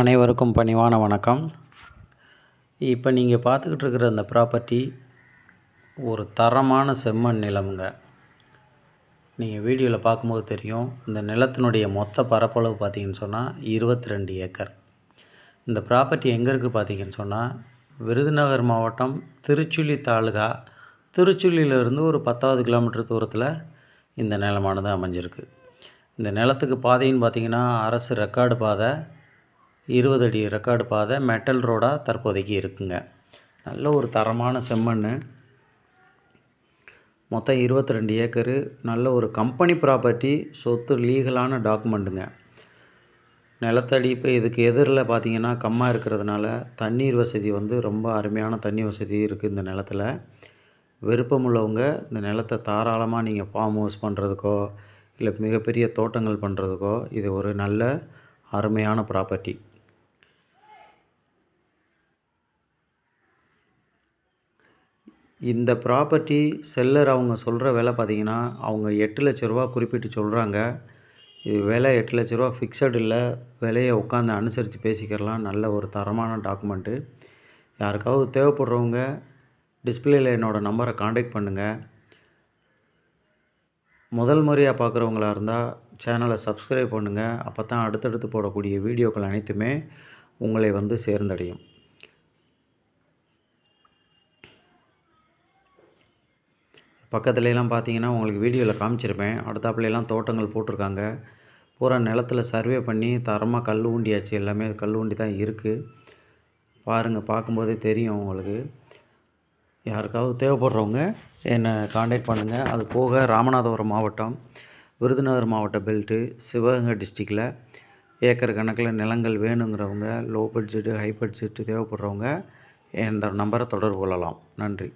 அனைவருக்கும் பணிவான வணக்கம். இப்போ நீங்கள் பார்த்துக்கிட்டு இருக்கிற இந்த ப்ராப்பர்ட்டி ஒரு தரமான செம்மண் நிலமுங்க. நீங்கள் வீடியோவில் பார்க்கும்போது தெரியும் இந்த நிலத்தினுடைய மொத்த பரப்பளவு பார்த்தீங்கன்னு சொன்னால் இருபத்தி ரெண்டு ஏக்கர். இந்த ப்ராப்பர்ட்டி எங்கே இருக்குது பார்த்தீங்கன்னு சொன்னால் விருதுநகர் மாவட்டம் திருச்சுழி தாலுகா திருச்சுழியிலிருந்து ஒரு பத்தாவது கிலோமீட்டர் தூரத்தில் இந்த நிலமானது அமைஞ்சிருக்கு. இந்த நிலத்துக்கு பாதைன்னு பார்த்தீங்கன்னா அரசு ரெக்கார்டு பாதை இருபது அடி ரெக்கார்டு பாதை மெட்டல் ரோடாக தற்போதைக்கு இருக்குங்க. நல்ல ஒரு தரமான செம்மண் மொத்தம் இருபத்தி ரெண்டு ஏக்கரு. நல்ல ஒரு கம்பெனி ப்ராப்பர்ட்டி சொத்து லீகலான டாக்குமெண்ட்டுங்க. நிலத்தடி இப்போ இதுக்கு எதிரில் பார்த்தீங்கன்னா கம்மாக இருக்கிறதுனால தண்ணீர் வசதி வந்து ரொம்ப அருமையான தண்ணி வசதி இருக்குது இந்த நிலத்தில். விருப்பம் உள்ளவங்க இந்த நிலத்தை தாராளமாக நீங்கள் ஃபார்ம் ஹவுஸ் பண்ணுறதுக்கோ இல்லை மிகப்பெரிய தோட்டங்கள் பண்ணுறதுக்கோ இது ஒரு நல்ல அருமையான ப்ராப்பர்ட்டி. இந்த ப்ராப்பர்ட்டி செல்லர் அவங்க சொல்கிற விலை பார்த்தீங்கன்னா அவங்க எட்டு லட்ச ரூபா குறிப்பிட்டு சொல்கிறாங்க இது விலை எட்டு லட்ச ரூபா ஃபிக்ஸட் இல்லை. விலையை உட்காந்து அனுசரித்து பேசிக்கிறலாம். நல்ல ஒரு தரமான டாக்குமெண்ட்டு யாருக்காவது தேவைப்படுறவங்க டிஸ்பிளேயில் என்னோடய நம்பரை காண்டாக்ட் பண்ணுங்கள் முதல் முறையாக பார்க்குறவங்களா இருந்தால் சேனலை சப்ஸ்கிரைப் பண்ணுங்கள் அப்போ தான் அடுத்தடுத்து போடக்கூடிய வீடியோக்கள் அனைத்துமே உங்களை வந்து சேர்ந்தடையும். பக்கத்துலலாம் பார்த்தீங்கன்னா உங்களுக்கு வீடியோவில் காமிச்சிருப்பேன். அடுத்தாப்புலலாம் தோட்டங்கள் போட்டிருக்காங்க. பூரா நிலத்தில் சர்வே பண்ணி தரமாக கல் ஊண்டியாச்சு. எல்லாமே கல் ஊண்டி தான் இருக்குது பாருங்கள் பார்க்கும்போதே தெரியும் உங்களுக்கு. யாருக்காவது தேவைப்படுறவங்க என்னை காண்டாக்ட் பண்ணுங்கள் அது போக ராமநாதபுரம் மாவட்டம் விருதுநகர் மாவட்ட பெல்ட்டு சிவகங்கை டிஸ்ட்ரிக்டில் ஏக்கர் கணக்கில் நிலங்கள் வேணுங்கிறவங்க லோ பட்ஜெட்டு ஹை பட்ஜெட்டு தேவைப்படுறவங்க இந்த நம்பரை தொடர்பு கொள்ளலாம். நன்றி.